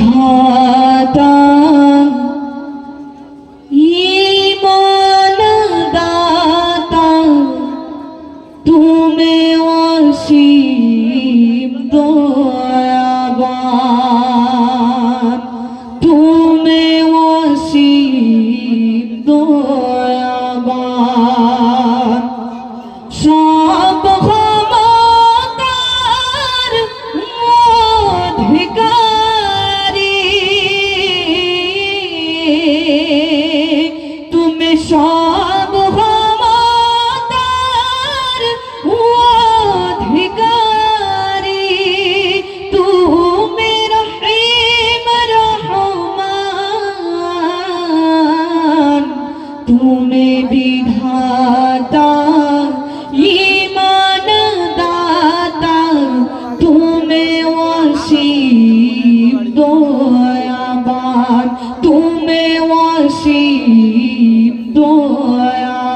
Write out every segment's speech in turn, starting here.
ধাতা ইমান দাতা তুমি অসীম দয়াবান তুমি বিধাতা ইমান দাতা তুমি অসীম দয়াবান তুমি অসীম দয়াবান।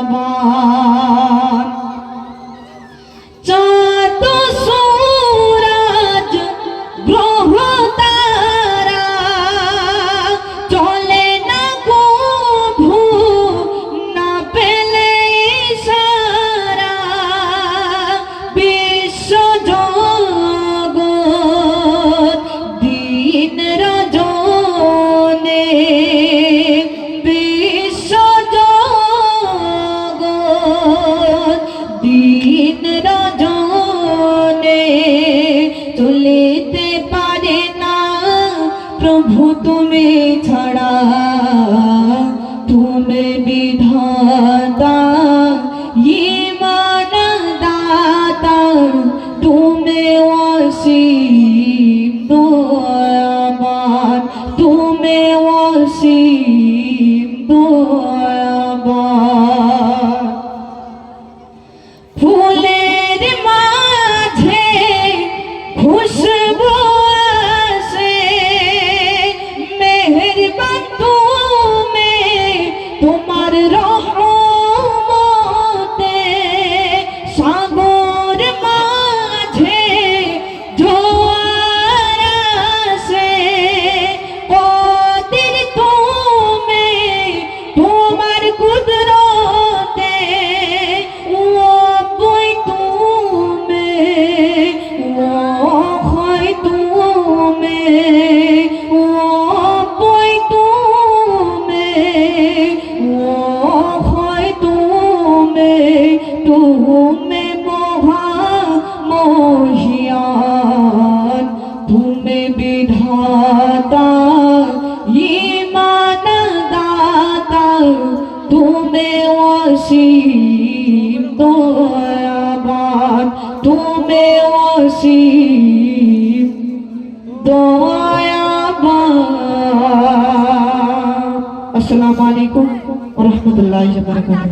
প্রভু তুমি ছাড়া তুমি বিধাতা ইমান দাতা তুমি অসীম দয়াবান তুমি অসীম দয়াবান তুমি অসীম দয়াবান তুমি অসীম দয়াবান আসসালামু আলাইকুম ওয়া রাহমাতুল্লাহি ওয়া বারাকাতুহু